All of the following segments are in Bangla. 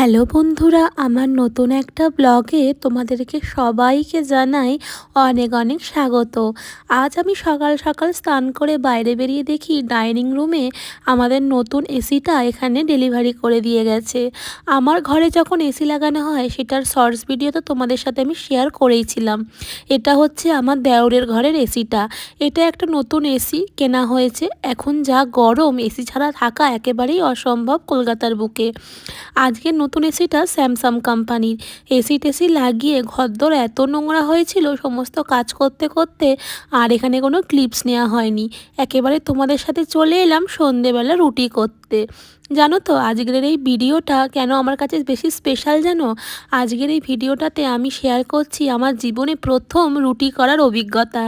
হ্যালো বন্ধুরা, আমার নতুন একটা ব্লগে তোমাদেরকে সবাইকে জানাই অনেক অনেক স্বাগত। আজ আমি সকাল সকাল স্নান করে বাইরে বেরিয়ে দেখি ডাইনিং রুমে আমাদের নতুন এসিটা এখানে ডেলিভারি করে দিয়ে গেছে। আমার ঘরে যখন এসি লাগানো হয়, সেটার শর্টস ভিডিও তো তোমাদের সাথে আমি শেয়ার করেইছিলাম। এটা হচ্ছে আমার দেওরের ঘরের এসিটা। এটা একটা নতুন এসি, কেনা হয়েছে। এখন যা গরম, এসি ছাড়া থাকা একেবারেই অসম্ভব কলকাতার বুকে। আজকে নতুন এসিটা স্যামসাং কোম্পানির। এসি টেসি লাগিয়ে ঘরদোর এত নোংরা হয়েছিল, সমস্ত কাজ করতে করতে আর এখানে কোনো ক্লিপস নেওয়া হয়নি। একেবারে তোমাদের সাথে চলে এলাম সন্ধেবেলা রুটি করতে। জানো তো, আজকের এই ভিডিওটা কেন আমার কাছে বেশি স্পেশাল জানো? আজকের এই ভিডিওটাতে আমি শেয়ার করছি আমার জীবনে প্রথম রুটি করার অভিজ্ঞতা।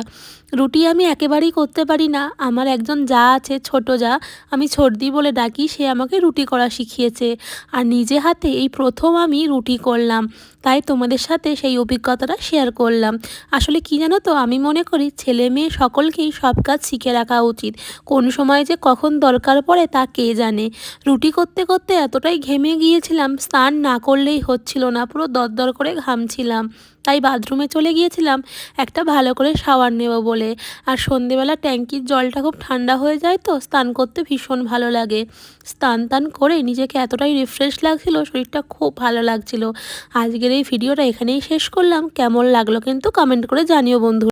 রুটি আমি একেবারেই করতে পারি না। আমার একজন যা আছে, ছোট যা, আমি ছর্দি বলে ডাকি, সে আমাকে রুটি করা শিখিয়েছে। আর নিজে হাতে এই প্রথম আমি রুটি করলাম। তাই তোমাদের সাথে সেই অভিজ্ঞতাটা শেয়ার করলাম। আসলে কি জানো তো? আমি মনে করি ছেলে মেয়ে সকলকেই সব কাজ শিখে রাখা উচিত। কোন সময় যে কখন দরকার পড়ে তা কে জানে? রুটি করতে করতে এতটাই ঘেমে গিয়েছিলাম, স্নান না করলেই হচ্ছিল না, পুরো দরদর করে ঘামছিলাম। তাই বাথরুমে চলে গিয়েছিলাম একটা ভালো করে শাওয়ার নেব বলে। আর সন্ধেবেলা ট্যাঙ্কির জলটা খুব ঠান্ডা হয়ে যায় তো, স্নান করতে ভীষণ ভালো লাগে। স্নান টান করে নিজেকে এতটাই রিফ্রেশ লাগছিল, শরীরটা খুব ভালো লাগছিল। আজকের এই ভিডিওটা এখানেই শেষ করলাম। কেমন লাগল কিন্তু কমেন্ট করে জানিও বন্ধু।